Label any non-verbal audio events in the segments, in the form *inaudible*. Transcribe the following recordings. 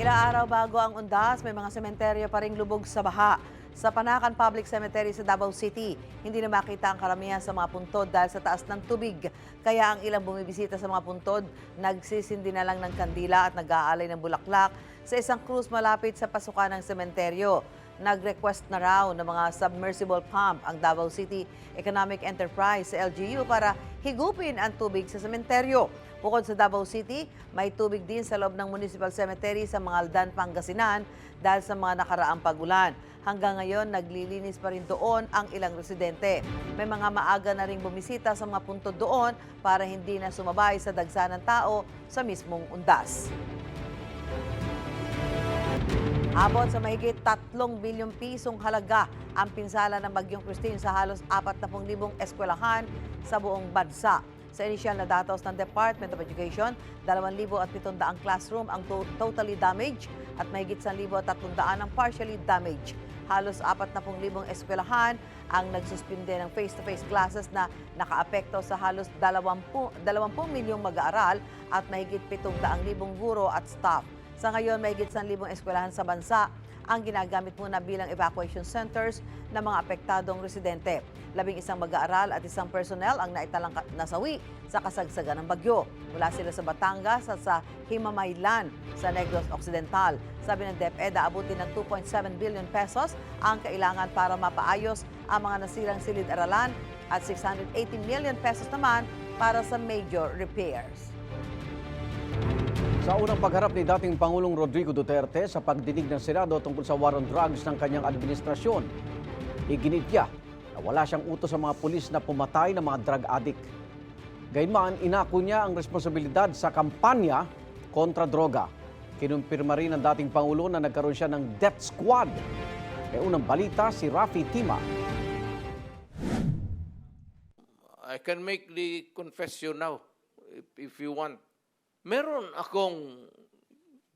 Ilang araw bago ang undas, may mga sementeryo pa ring lubog sa baha. Sa Panakan Public Cemetery sa Davao City, hindi na makita ang karamihan sa mga puntod dahil sa taas ng tubig. Kaya ang ilang bumibisita sa mga puntod, nagsisindi na lang ng kandila at nag-aalay ng bulaklak sa isang cruise malapit sa pasukan ng sementeryo. Nag-request na raw ng mga submersible pump ang Davao City Economic Enterprise sa LGU para higupin ang tubig sa sementeryo. Bukod sa Davao City, may tubig din sa loob ng Municipal Cemetery sa mga Aldan, Pangasinan dahil sa mga nakaraang pagulan. Hanggang ngayon, naglilinis pa rin doon ang ilang residente. May mga maaga na ring bumisita sa mga puntod doon para hindi na sumabay sa dagsa ng tao sa mismong undas. Abot sa mahigit 3 bilyong pisong halaga ang pinsala ng Bagyong Christine sa halos 40,000 eskwelahan sa buong bansa. Sa inisyal na datos ng Department of Education, 2,700 classroom ang to- totally damaged at mahigit 1,300 ang partially damaged. Halos 40,000 eskwelahan ang nagsuspinde ng face-to-face classes na nakaapekto sa halos 20, 20 milyong mag-aaral at mahigit 700,000 guro at staff. Sa ngayon, may higit 1,000 eskwelahan sa bansa ang ginagamit muna bilang evacuation centers ng mga apektadong residente. Labing isang mag-aaral at isang personnel ang naitalang nasawi sa kasagsagan ng bagyo. Mula sila sa Batangas at sa Himamaylan sa Negros Occidental. Sabi ng DepEd, aabutin ng 2.7 billion pesos ang kailangan para mapaayos ang mga nasirang silid-aralan at 680 million pesos naman para sa major repairs. Sa unang pagharap ni dating Pangulong Rodrigo Duterte sa pagdinig ng Senado tungkol sa war on drugs ng kanyang administrasyon, iginit na wala siyang utos sa mga pulis na pumatay ng mga drug addict. Gayunman, inako niya ang responsibilidad sa kampanya kontra droga. Kinumpirma rin ng dating Pangulo na nagkaroon siya ng death squad. May unang balita si Rafi Tima. I can make the confession now if you want. Meron akong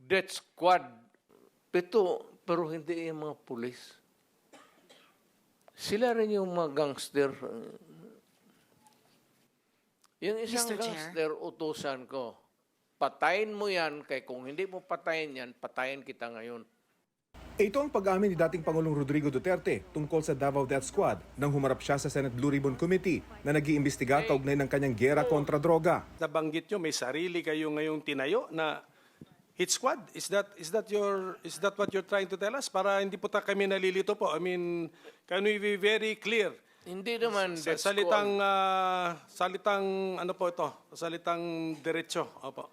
death squad. Pito, pero hindi yung mga pulis. Sila rin yung mga gangster. Yung isang Mr. Chair. gangster, utusan ko. Patayin mo yan, kay kung hindi mo patayin yan, patayin kita ngayon. Ito ang pag-amin ni dating Pangulong Rodrigo Duterte tungkol sa Davao Death Squad nang humarap siya sa Senate Blue Ribbon Committee na nag-iimbestiga kaugnay ng kanyang gera kontra droga. nabanggit nyo, may sarili kayo ngayong tinayo na hit squad. Is that is that your is that what you're trying to tell us? Para hindi po ta kami nalilito po. I mean, can we be very clear? Hindi naman Sa, death salitang squad. ah, salitang ano po ito? Salitang diretso. Opo.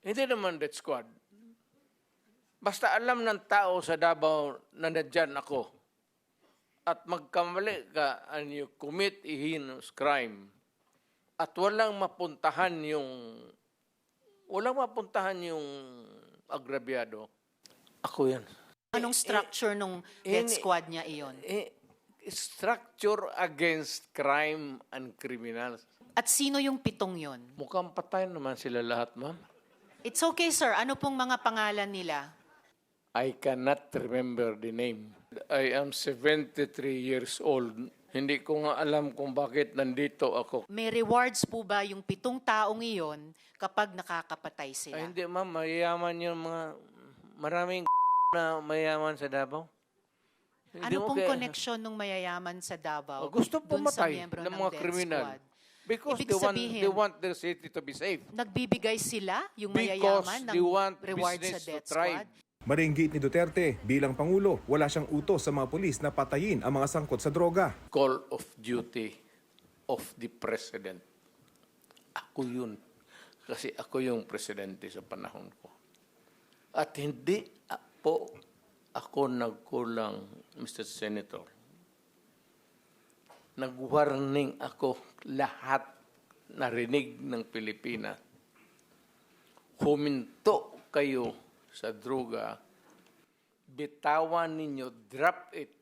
Hindi naman death squad. Basta alam ng tao sa Davao na nandyan ako at magkamali ka and you commit a heinous crime at walang mapuntahan yung walang mapuntahan yung agrabyado, ako yan. Anong structure nung in- death squad niya iyon? Eh, structure against crime and criminals. At sino yung pitong yon? Mukhang patay naman sila lahat, ma'am. It's okay, sir. Ano pong mga pangalan nila? I cannot remember the name. I am 73 years old. Hindi ko nga alam kung bakit nandito ako. May rewards po ba yung pitong taong iyon kapag nakakapatay sila? Ay, hindi ma'am, mayayaman yung mga maraming *laughs* na mayayaman sa Davao. Hindi ano pong kaya- connection ng mayayaman sa Davao Oh, gusto pumatay ng ng mga kriminal. squad? Because Ibig they want, sabihin- they want their city to be safe. Nagbibigay sila, yung Because mayayaman, ng they want reward sa death squad? Maringgit ni Duterte, bilang Pangulo, wala siyang utos sa mga pulis na patayin ang mga sangkot sa droga. Call of duty of the president. Ako yun. Kasi ako yung presidente sa panahon ko. At hindi po ako nagkulang, Mr. Senator. Nag-warning ako lahat narinig ng Pilipinas. Huminto kayo sa droga. Bitawan ninyo, drop it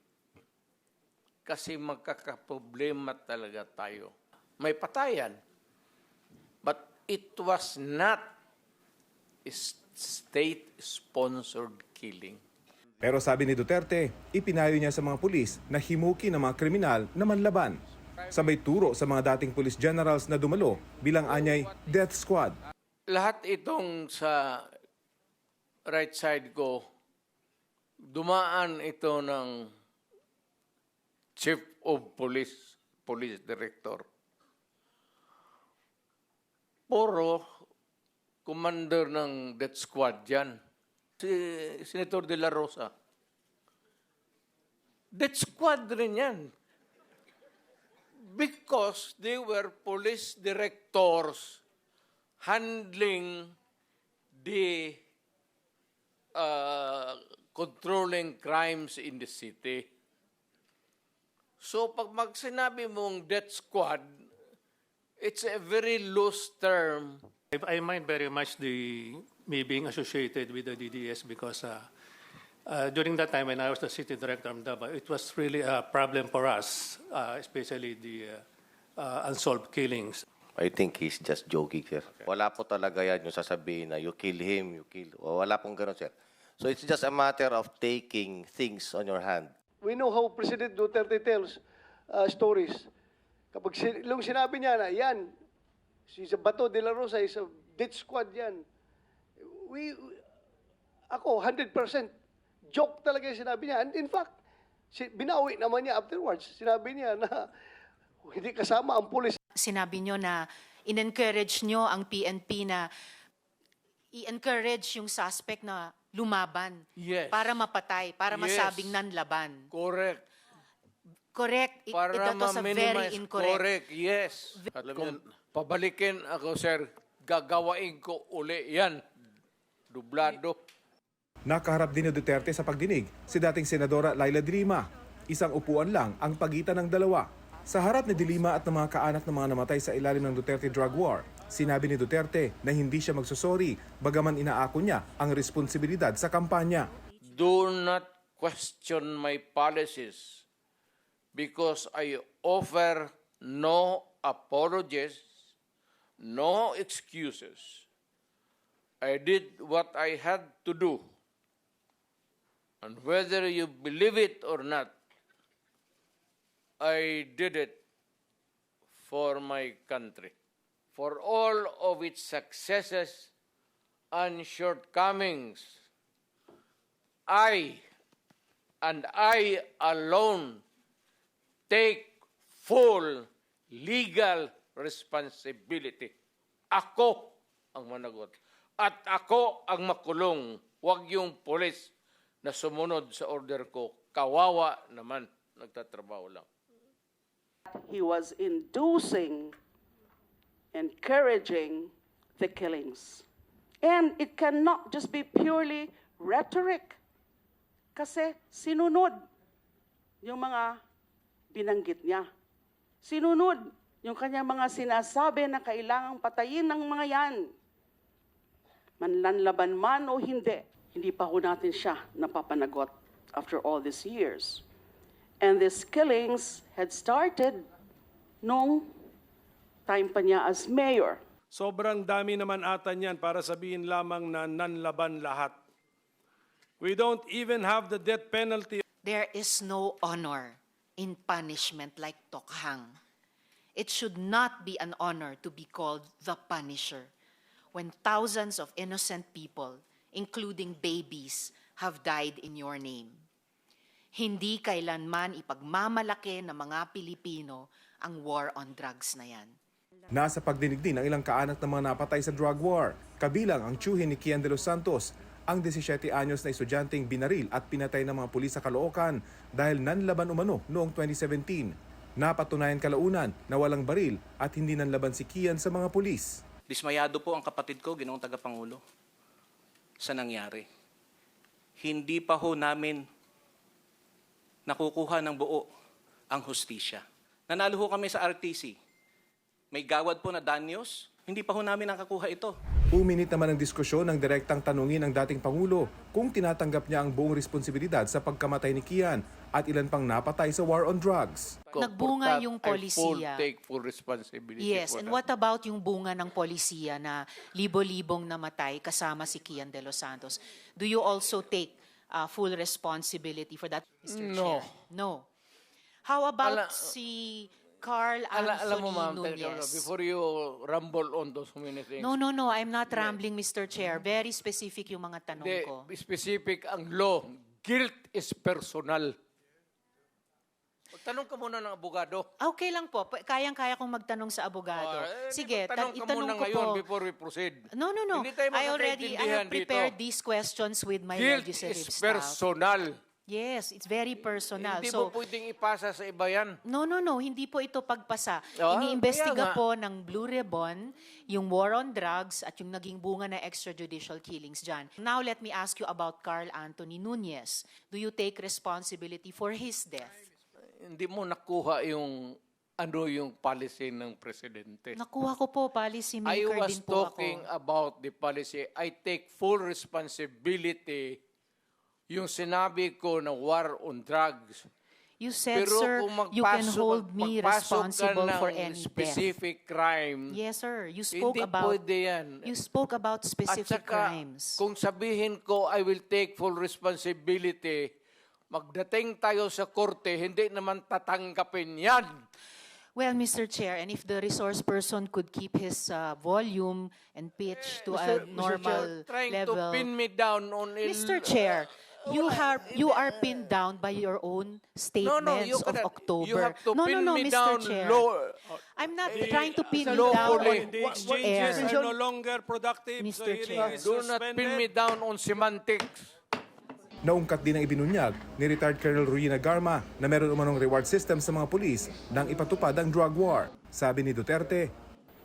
kasi magkakaproblema talaga tayo. May patayan. But it was not state-sponsored killing. Pero sabi ni Duterte, ipinayo niya sa mga pulis na himukin ang mga kriminal na manlaban. Sabay turo sa mga dating police generals na dumalo bilang anyay death squad. Lahat itong sa right side ko, dumaan ito ng Chief of Police, Police Director. Puro commander ng death squad yan. Si Senator De La Rosa. Death squad rin yan. Because they were police directors handling the uh, controlling crimes in the city. So pag mag sinabi mong death squad, it's a very loose term. I, I mind very much the me being associated with the DDS because uh, uh, during that time when I was the city director of Davao, it was really a problem for us, uh, especially the uh, uh, unsolved killings. I think he's just joking, sir. Wala po talaga yan yung sasabihin na you kill him, you kill... O, wala pong ganun, sir. So it's just a matter of taking things on your hand. we know how President Duterte tells uh, stories. Kapag sin- yung sinabi niya na, yan, si Bato de la Rosa is a death squad yan. We, ako, 100% joke talaga yung sinabi niya. And in fact, si, binawi naman niya afterwards. Sinabi niya na *laughs* hindi kasama ang pulis Sinabi nyo na in-encourage nyo ang PNP na i-encourage yung suspect na lumaban Yes. para mapatay, para Yes. masabing nanlaban. Correct. Correct. It, Para it, that was a very ma-minimize. incorrect. Correct, yes. At kung pabalikin ako, sir, gagawain ko uli yan. Dublado. Nakaharap din ni Duterte sa pagdinig si dating Senadora Laila de Lima. Isang upuan lang ang pagitan ng dalawa. Sa harap ni de Lima at ng mga kaanak ng mga namatay sa ilalim ng Duterte drug war, sinabi ni Duterte na hindi siya magsusori bagaman inaako niya ang responsibilidad sa kampanya. Do not question my policies because I offer no apologies, no excuses. I did what I had to do. And whether you believe it or not, I did it for my country. For all of its successes and shortcomings, I and I alone take full legal responsibility. Ako ang managot. At ako ang makulong. Huwag yung polis na sumunod sa order ko. Kawawa naman. Nagtatrabaho lang. He was inducing, encouraging the killings. And it cannot just be purely rhetoric. Kasi sinunod yung mga binanggit niya. Sinunod yung kanyang mga sinasabi na kailangang patayin ng mga yan. Manlanlaban man o hindi, hindi pa ho natin siya napapanagot after all these years. And these killings had started nung time pa niya as mayor. Sobrang dami naman ata niyan para sabihin lamang na nanlaban lahat. We don't even have the death penalty. There is no honor in punishment like tokhang. It should not be an honor to be called the punisher when thousands of innocent people, including babies, have died in your name. Hindi kailanman ipagmamalaki ng mga Pilipino ang war on drugs na yan. Nasa pagdinig din ang ilang kaanak ng mga napatay sa drug war. Kabilang ang tiyuhin ni Kian de los Santos, ang 17 anyos na estudyanteng binaril at pinatay ng mga pulis sa Caloocan dahil nanlaban umano noong 2017. Napatunayan kalaunan na walang baril at hindi nanlaban si Kian sa mga pulis. Dismayado po ang kapatid ko, ginoong tagapangulo, sa nangyari. Hindi pa ho namin nakukuha ng buo ang hustisya. Nanalo ho kami sa RTC. May gawad po na danyos, hindi pa ho namin nakakuha ito. Uminit naman ang diskusyon ng direktang tanungin ng dating Pangulo kung tinatanggap niya ang buong responsibilidad sa pagkamatay ni Kian at ilan pang napatay sa war on drugs. Nagbunga yung polisiya. take full responsibility Yes, for and that. what about yung bunga ng polisiya na libo-libong namatay kasama si Kian de los Santos? Do you also take uh, full responsibility for that, Mr. No. Chair? No. How about Ala- si Carl Ala, alam mo, Anthony ma'am, Nunez. before you rumble on those many things, No, no, no. I'm not rambling, Mr. Chair. Very specific yung mga tanong ko. specific ang law. Guilt is personal. Tanong ka muna ng abogado. Okay lang po. Kayang-kaya kong magtanong sa abogado. Ah, eh, Sige, tanong tan- ka itanong muna ko ngayon po. before we proceed. No, no, no. Hindi tayo I already I have prepared dito. these questions with my Guilt legislative is staff. personal. Yes, it's very personal. Hindi so, mo pwedeng ipasa sa iba yan. No, no, no. Hindi po ito pagpasa. Ah, Iniimbestiga po ng Blue Ribbon yung war on drugs at yung naging bunga na extrajudicial killings dyan. Now, let me ask you about Carl Anthony Nunez. Do you take responsibility for his death? Hindi mo nakuha yung ano yung policy ng presidente. Nakuha ko po, policy I maker was din po talking ako. about the policy. I take full responsibility yung sinabi ko na war on drugs. You said, Pero sir, kung you can magpasok- hold me magpasok ka responsible for any death. specific crime, Yes, sir. You spoke hindi about pwede yan. you spoke about At specific saka, crimes. kung sabihin ko, I will take full responsibility, magdating tayo sa korte, hindi naman tatanggapin yan. Well, Mr. Chair, and if the resource person could keep his uh, volume and pitch to a Mr. Mr. normal Chair, trying level. to pin me down on il- Mr. Chair, you are you are pinned down by your own statements no, you of cannot. October. You have to no, pin no, no, me Mr. down Chair. low. I'm not trying to pin you down lawfully. on The air. exchanges are no longer productive, so Mr. hearing Chair. is Do not pin me suspended. down on semantics. Naungkat din ang ibinunyag ni retired Colonel Ruina Garma na meron umanong reward system sa mga pulis nang ipatupad ang drug war. Sabi ni Duterte,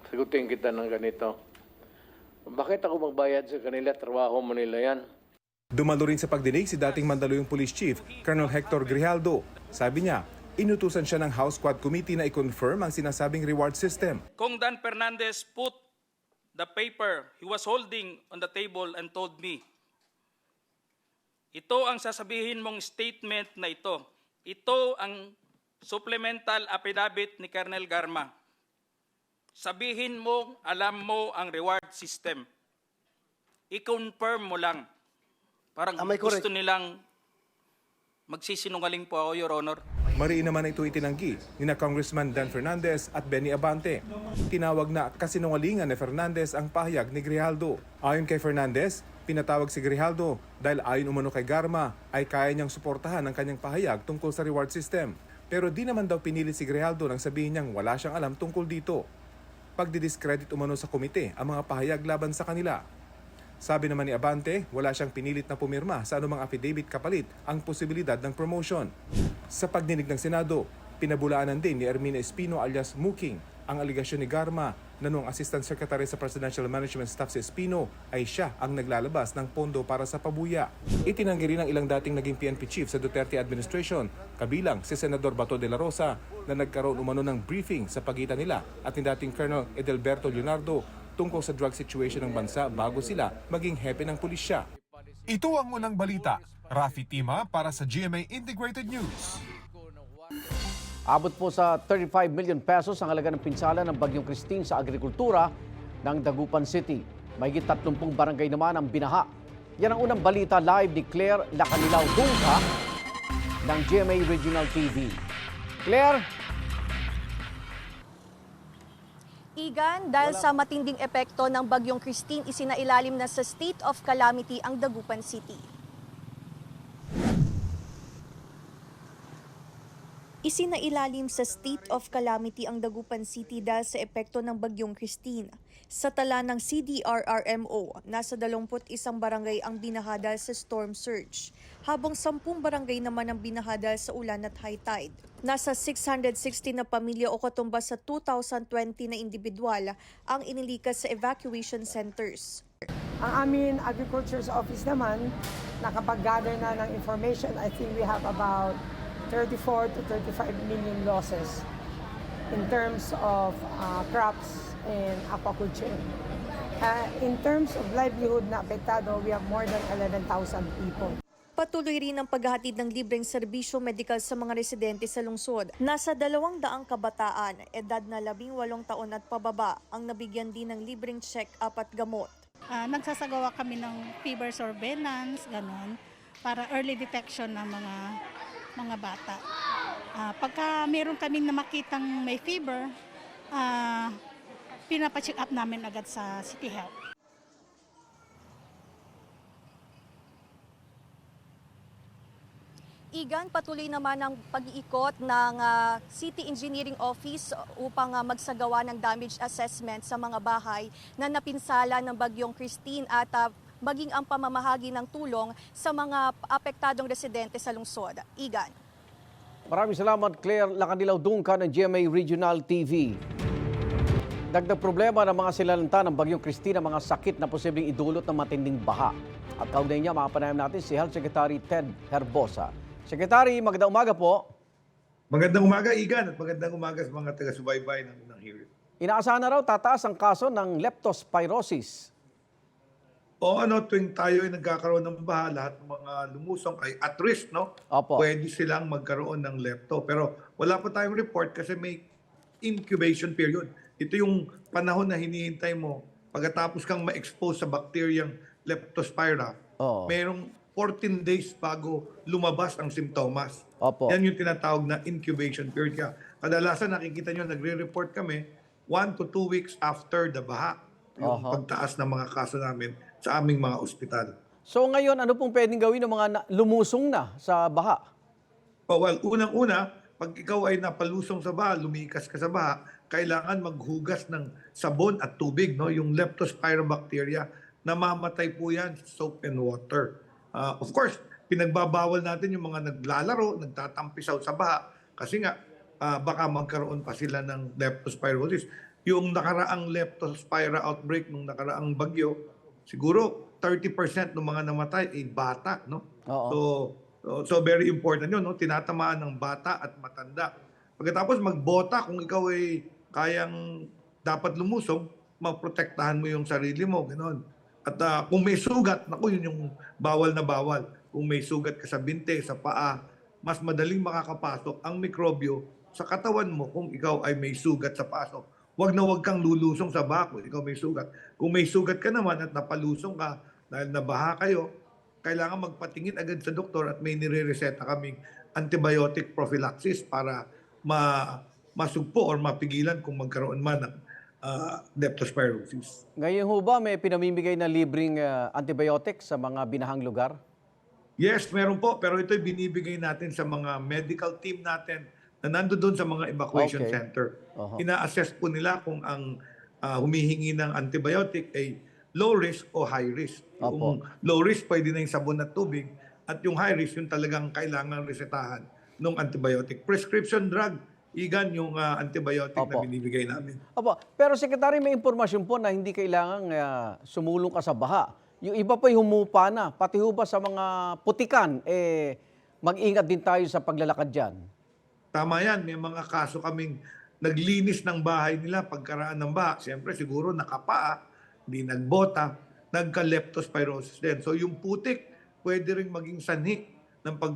Sagutin kita ng ganito. Bakit ako magbayad sa kanila? Trabaho mo nila yan. Dumalo rin sa pagdinig si dating Mandaluyong Police Chief Colonel Hector Grijaldo. Sabi niya, inutusan siya ng House Squad Committee na i-confirm ang sinasabing reward system. Kung Dan Fernandez put the paper he was holding on the table and told me, ito ang sasabihin mong statement na ito. Ito ang supplemental affidavit ni Colonel Garma. Sabihin mo, alam mo ang reward system. I-confirm mo lang. Parang Am correct? gusto nilang magsisinungaling po ako, Your Honor. Mariin naman ito itinanggi ni na Congressman Dan Fernandez at Benny Abante. Tinawag na kasinungalingan ni Fernandez ang pahayag ni Grijaldo. Ayon kay Fernandez, pinatawag si Grijaldo dahil ayon umano kay Garma ay kaya niyang suportahan ang kanyang pahayag tungkol sa reward system. Pero di naman daw pinilit si Grijaldo nang sabihin niyang wala siyang alam tungkol dito. Pagdidiscredit umano sa komite ang mga pahayag laban sa kanila. Sabi naman ni Abante, wala siyang pinilit na pumirma sa anumang affidavit kapalit ang posibilidad ng promotion. Sa pagdinig ng Senado, pinabulaanan din ni Ermina Espino alias Muking ang aligasyon ni Garma na noong Assistant Secretary sa Presidential Management Staff si Espino ay siya ang naglalabas ng pondo para sa pabuya. Itinanggi rin ng ilang dating naging PNP chief sa Duterte administration, kabilang si Senador Bato de la Rosa na nagkaroon umano ng briefing sa pagitan nila at ni dating Colonel Edelberto Leonardo tungkol sa drug situation ng bansa bago sila maging hepe ng pulisya. Ito ang unang balita. Rafi Tima para sa GMA Integrated News. Abot po sa 35 million pesos ang halaga ng pinsala ng Bagyong Christine sa agrikultura ng Dagupan City. Mahigit 30 barangay naman ang binaha. Yan ang unang balita live ni Claire Lacanilaw Dungka ng GMA Regional TV. Claire, Igan, dahil sa matinding epekto ng Bagyong Christine, isinailalim na sa state of calamity ang Dagupan City. Isinailalim sa state of calamity ang Dagupan City dahil sa epekto ng Bagyong Christine. Sa tala ng CDRRMO, nasa 21 barangay ang binaha sa storm surge, habang 10 barangay naman ang binaha sa ulan at high tide. Nasa 660 na pamilya o katumbas sa 2,020 na individual ang inilikas sa evacuation centers. Ang amin agriculture's office naman, nakapag-gather na ng information. I think we have about 34 to 35 million losses in terms of uh, crops and aquaculture. Uh, in terms of livelihood na apektado, we have more than 11,000 people. Patuloy rin ang paghahatid ng libreng serbisyo medikal sa mga residente sa lungsod. Nasa dalawang daang kabataan, edad na labing walong taon at pababa, ang nabigyan din ng libreng check-up at gamot. Ah, nagsasagawa kami ng fever surveillance, ganon, para early detection ng mga mga bata. Ah, pagka meron kaming na makitang may fever, ah, pinapacheck up namin agad sa City Health. Igan, patuloy naman ang pag-iikot ng ah, City Engineering Office upang ah, magsagawa ng damage assessment sa mga bahay na napinsala ng bagyong Christine at ah, maging ang pamamahagi ng tulong sa mga apektadong residente sa lungsod. Igan. Maraming salamat Claire Lacanilaw Dungka ng GMA Regional TV. Dagdag problema ng mga silalanta ng Bagyong Christine mga sakit na posibleng idulot ng matinding baha. At kaugnay niya, makapanayam natin si Health Secretary Ted Herbosa. Secretary, magandang umaga po. Magandang umaga, Igan, at magandang umaga sa mga taga-subaybay ng, ng hearing. Inaasahan na raw tataas ang kaso ng leptospirosis. O ano, tuwing tayo ay nagkakaroon ng baha, lahat ng mga lumusong ay at risk, no? Opo. Pwede silang magkaroon ng lepto. Pero wala pa tayong report kasi may incubation period. Ito yung panahon na hinihintay mo pagkatapos kang ma-expose sa bacteriang leptospira. Oo. Merong 14 days bago lumabas ang simptomas. Opo. Yan yung tinatawag na incubation period. Kaya kadalasan nakikita nyo, nagre-report kami 1 to 2 weeks after the baha. Yung Aha. pagtaas ng mga kaso namin sa aming mga ospital. So ngayon, ano pong pwedeng gawin ng mga na- lumusong na sa baha? Oh, well, unang-una, pag ikaw ay napalusong sa baha, lumikas ka sa baha, kailangan maghugas ng sabon at tubig, no? Yung leptospirobacteria, namamatay po yan sa soap and water. Ah, of course, pinagbabawal natin yung mga naglalaro, nagtatampisaw sa baha, kasi nga, ah, baka magkaroon pa sila ng leptospirosis. Yung nakaraang leptospira outbreak nung nakaraang bagyo, siguro 30% ng mga namatay ay bata, no? Oo. So, so, so very important yun, no? Tinatamaan ng bata at matanda. Pagkatapos magbota, kung ikaw ay kayang dapat lumusong, maprotektahan mo yung sarili mo, gano'n. At ah, kung may sugat, naku, yun yung bawal na bawal. Kung may sugat ka sa binte, sa paa, mas madaling makakapasok ang mikrobyo sa katawan mo kung ikaw ay may sugat sa paso. Huwag na huwag kang lulusong sa bako, ikaw may sugat. Kung may sugat ka naman at napalusong ka dahil nabaha kayo, kailangan magpatingin agad sa doktor at may nire-reseta kaming antibiotic prophylaxis para ma masugpo or mapigilan kung magkaroon man ng ah, leptospirosis. Ngayon ho ba may pinamimigay na libreng ah, antibiotic sa mga binahang lugar? Yes, meron po. Pero ito'y binibigay natin sa mga medical team natin na nando doon sa mga evacuation Okay. center. Oho. Ina-assess po nila kung ang ah, humihingi ng antibiotic ay low risk o high risk. Opo. Kung low risk, pwede na yung sabon at tubig. At yung high risk, yung talagang kailangan resetahan ng antibiotic. Prescription drug, igan yung ah, antibiotic na Opo. binibigay namin. Opo, pero Secretary, may impormasyon po na hindi kailangan ah, sumulong ka sa baha. Yung iba pa humupa na, pati ho ba sa mga putikan, eh, mag-ingat din tayo sa paglalakad dyan. Tama yan, may mga kaso kaming naglinis ng bahay nila pagkaraan ng baha. Siyempre siguro nakapaa, di nagbota, nagka-leptospirosis din. So yung putik, pwede rin maging sanhi ng pag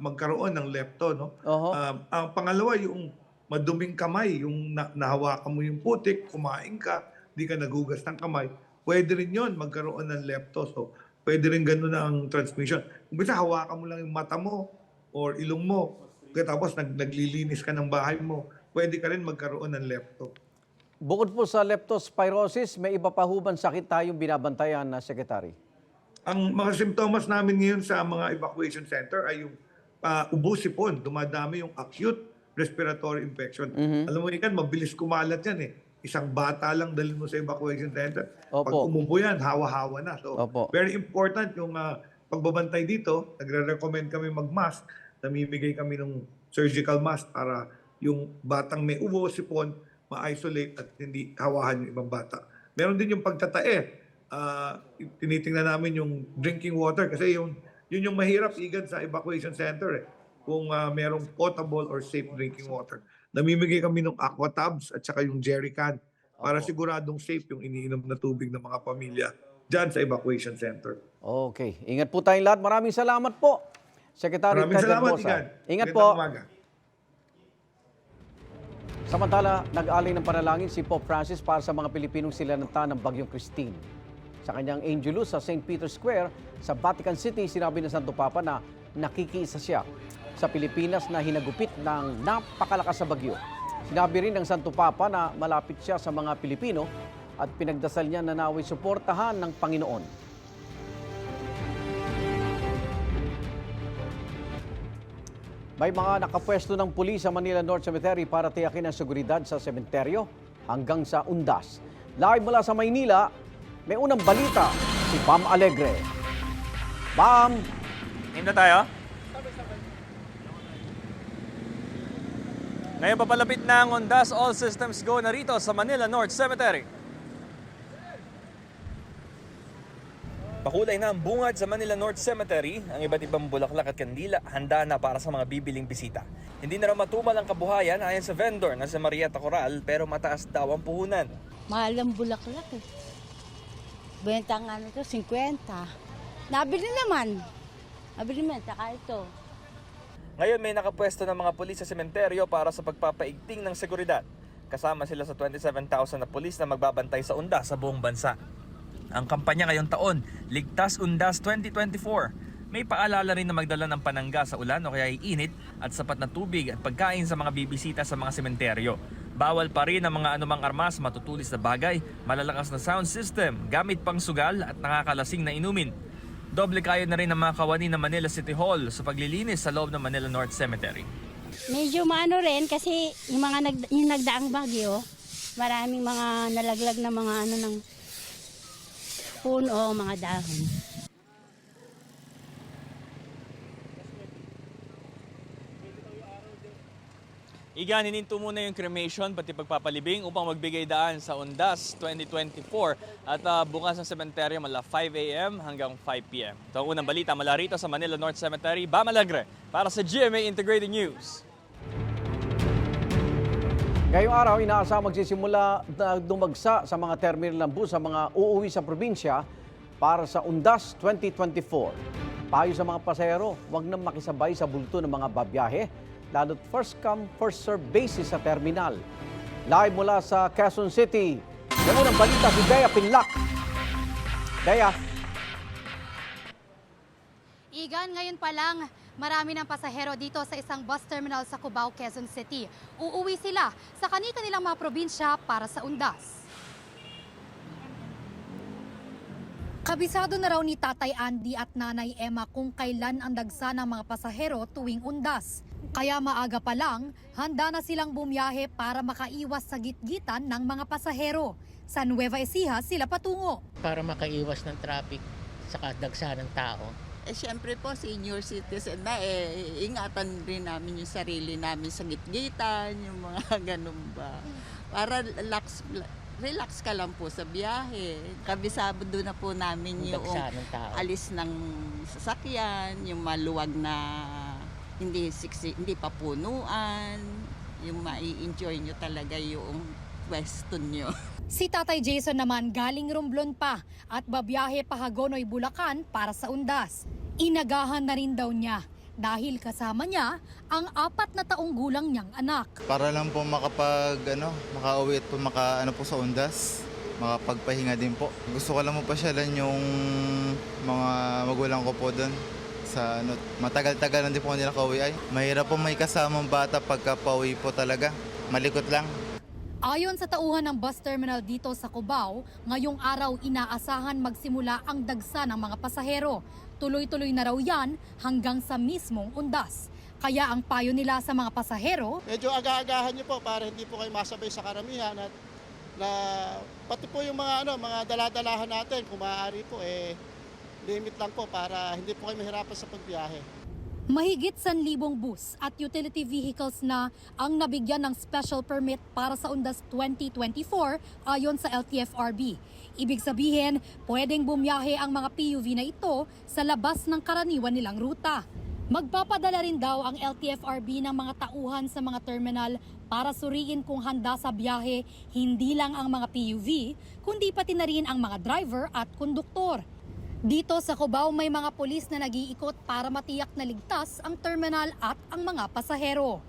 magkaroon ng lepto. No? Oho. Ah, ang pangalawa, yung maduming kamay, yung na- nahawakan mo yung putik, kumain ka, di ka nagugas ng kamay, pwede rin yon magkaroon ng lepto. So, pwede rin ganun ang transmission. Kung bisa, hawakan mo lang yung mata mo or ilong mo, tapos nag, naglilinis ka ng bahay mo, pwede ka rin magkaroon ng lepto. Bukod po sa leptospirosis, may iba pa ho bang sakit tayong binabantayan na Secretary? Ang mga simptomas namin ngayon sa mga evacuation center ay yung uh, ubo sipon, dumadami yung acute respiratory infection. Alam mo ikan, mabilis kumalat yan eh. Isang bata lang dalhin mo sa evacuation center. Pag Opo. umubo yan, hawa-hawa na. So, Opo. very important yung ah, pagbabantay dito. Nagre-recommend kami mag-mask. Namimigay kami ng surgical mask para yung batang may ubo, sipon, ma-isolate at hindi hawahan yung ibang bata. Meron din yung pagtatae. Ah, tinitingnan namin yung drinking water kasi yung yun yung mahirap igan sa evacuation center eh. Kung ah, merong potable or safe drinking water. Namimigay kami ng aqua tubs at saka yung jerry can para siguradong safe yung iniinom na tubig ng mga pamilya dyan sa evacuation center. Okay, ingat po tayong lahat. Maraming salamat po. Secretary Maraming Ted salamat. Igan. Ingat po. umaga. Samantala, nag-alay ng panalangin si Pope Francis para sa mga Pilipinong silananta ng Bagyong Christine. Sa kanyang Angelus sa St. Peter's Square sa Vatican City, sinabi ng Santo Papa na nakikiisa siya sa Pilipinas na hinagupit ng napakalakas na bagyo. Sinabi rin ng Santo Papa na malapit siya sa mga Pilipino at pinagdasal niya na naway suportahan ng Panginoon. May mga nakapwesto ng pulis sa Manila North Cemetery para tiyakin ang seguridad sa sementeryo hanggang sa Undas. Live mula sa Maynila, may unang balita si Pam Alegre. Pam! Game na tayo? Ngayon papalapit na ang Ondas All Systems Go na rito sa Manila North Cemetery. Pakulay na ang bungad sa Manila North Cemetery. Ang iba't ibang bulaklak at kandila handa na para sa mga bibiling bisita. Hindi na raw matumal ang kabuhayan ayon sa vendor na si Marieta Coral pero mataas daw ang puhunan. Mahal ang bulaklak eh. Benta nga nito, 50. Nabili naman. Nabili naman, saka ito. Ngayon may nakapwesto ng mga pulis sa sementeryo para sa pagpapaigting ng seguridad. Kasama sila sa 27,000 na pulis na magbabantay sa Undas sa buong bansa. Ang kampanya ngayong taon, Ligtas Undas 2024. May paalala rin na magdala ng panangga sa ulan o kaya init at sapat na tubig at pagkain sa mga bibisita sa mga sementeryo. Bawal pa rin ang mga anumang armas, matutulis na bagay, malalakas na sound system, gamit pang sugal at nakakalasing na inumin. Doble kayo na rin ang mga kawani ng Manila City Hall sa paglilinis sa loob ng Manila North Cemetery. Medyo maano rin kasi yung mga nag, yung nagdaang bagyo, maraming mga nalaglag na mga ano ng puno, mga dahon. Igan, hininto muna yung cremation pati pagpapalibing upang magbigay daan sa Undas 2024 at uh, bukas ang sementeryo mula 5 a.m. hanggang 5 p.m. Ito ang unang balita mula rito sa Manila North Cemetery, Bamalagre para sa GMA Integrated News. Ngayong araw, inaasang magsisimula na dumagsa sa mga terminal ng bus sa mga uuwi sa probinsya para sa Undas 2024. Payo sa mga pasahero, huwag na makisabay sa bulto ng mga babiyahe, lalo't first come, first serve basis sa terminal. Live mula sa Quezon City, may unang balita si Dea Pinlac. Dea, Igan, ngayon pa lang, marami ng pasahero dito sa isang bus terminal sa Cubao, Quezon City. Uuwi sila sa kani-kanilang mga probinsya para sa Undas. Kabisado na raw ni Tatay Andy at Nanay Emma kung kailan ang dagsa ng mga pasahero tuwing undas. Kaya maaga pa lang, handa na silang bumiyahe para makaiwas sa gitgitan ng mga pasahero. Sa Nueva Ecija sila patungo. para makaiwas ng traffic sa kadagsa ng tao. Eh, syempre po, senior citizen na eh, ingatan rin namin yung sarili namin sa gitgitan, yung mga *laughs* ganun ba. Para relax, relax ka lang po sa biyahe. Kabisado na po namin yung alis ng sasakyan, yung maluwag na hindi siksi, hindi pa punuan, yung mai-enjoy nyo talaga yung pwesto nyo. *laughs* Si Tatay Jason naman galing Romblon pa at babiyahe pa Hagonoy, Bulacan para sa Undas. Inagahan na rin daw niya dahil kasama niya ang apat na taong gulang niyang anak. Para lang po makapag ano, makauwi at po maka ano po sa Undas, makapagpahinga din po. Gusto ko lang mo pasyalan yung mga magulang ko po doon sa ano, matagal-tagal na din po nila kauwi ay. Mahirap po may kasamang bata pagka pauwi po talaga. Malikot lang. Ayon sa tauhan ng bus terminal dito sa Cubao, ngayong araw inaasahan magsimula ang dagsa ng mga pasahero. Tuloy-tuloy na raw yan hanggang sa mismong undas. Kaya ang payo nila sa mga pasahero, medyo aga-agahan niyo po para hindi po kayo masabay sa karamihan at na pati po yung mga ano mga daladalahan natin kung maaari po eh limit lang po para hindi po kayo mahirapan sa pagbiyahe. Mahigit 1,000 bus at utility vehicles na ang nabigyan ng special permit para sa Undas 2024 ayon sa LTFRB. Ibig sabihin, pwedeng bumiyahe ang mga PUV na ito sa labas ng karaniwan nilang ruta. Magpapadala rin daw ang LTFRB ng mga tauhan sa mga terminal para suriin kung handa sa biyahe hindi lang ang mga PUV, kundi pati na rin ang mga driver at konduktor. Dito sa Cubao may mga pulis na nag-iikot para matiyak na ligtas ang terminal at ang mga pasahero.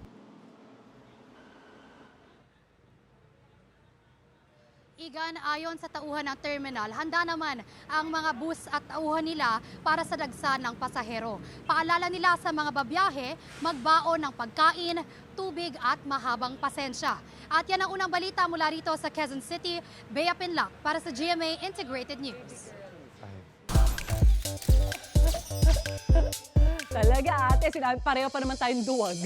Igan, ayon sa tauhan ng terminal, handa naman ang mga bus at tauhan nila para sa dagsa ng pasahero. Paalala nila sa mga babiyahe, magbaon ng pagkain, tubig at mahabang pasensya. At yan ang unang balita mula rito sa Quezon City, Bea Pinlac para sa GMA Integrated News. Talaga ate, sinabi pareho pa naman tayong duwag.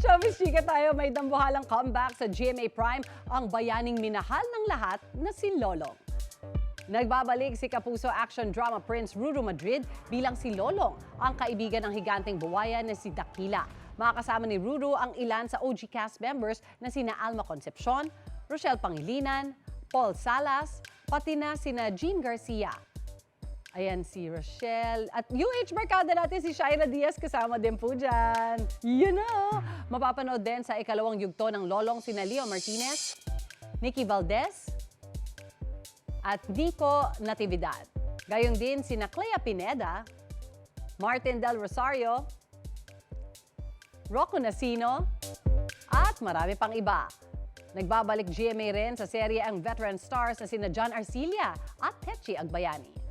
Showbiz chika tayo, may dambuhalang comeback sa GMA Prime ang bayaning minahal ng lahat na si Lolong. Nagbabalik si Kapuso action drama Prince Rudo Madrid bilang si Lolong, ang kaibigan ng higanteng buwayan na si Dakila. Makakasama ni Rudo ang ilan sa OG cast members na sina Alma Concepcion, Rochelle Pangilinan, Paul Salas, pati na sina Jean Garcia. Ayan si Rochelle. At UH barkada natin si Shaira Diaz kasama din po dyan. You know! Mapapanood din sa ikalawang yugto ng lolong sina Leo Martinez, Nikki Valdez, at Nico Natividad. Gayong din sina Clea Pineda, Martin Del Rosario, Rocco Nasino, at marami pang iba. Nagbabalik GMA rin sa serye ang veteran stars na sina John Arcilia at Techi Agbayani.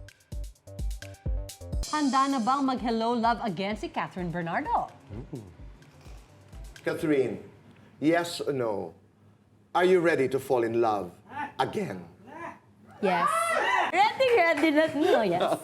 Handa na bang mag-hello love again si Catherine Bernardo? Catherine, yes or no? Are you ready to fall in love again? Yes. Ready, ready na. No, yes.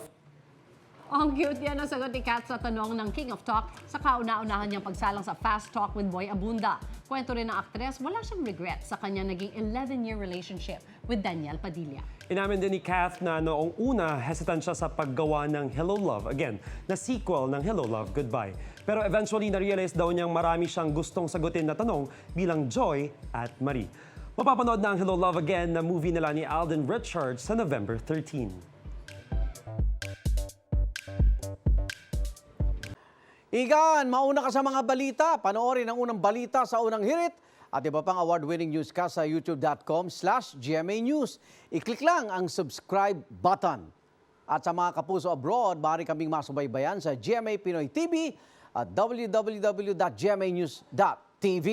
Ang cute yan ang sagot ni Kat sa tanong ng King of Talk sa kauna-unahan niyang pagsalang sa Fast Talk with Boy Abunda. Kwento rin ng aktres, wala siyang regret sa kanya naging 11-year relationship with Daniel Padilla. Inamin din ni Kath na noong una, hesitant siya sa paggawa ng Hello Love Again, na sequel ng Hello Love Goodbye. Pero eventually, na-realize daw niyang marami siyang gustong sagutin na tanong bilang Joy at Marie. Mapapanood na ang Hello Love Again na movie nila ni Alden Richards sa November 13. Igan, mauna ka sa mga balita. Panoorin ang unang balita sa unang hirit at iba pang award-winning newscast sa youtube.com slash GMA News. I-click lang ang subscribe button. At sa mga kapuso abroad, maaari kaming masubaybayan sa GMA Pinoy TV at www.gmanews.tv.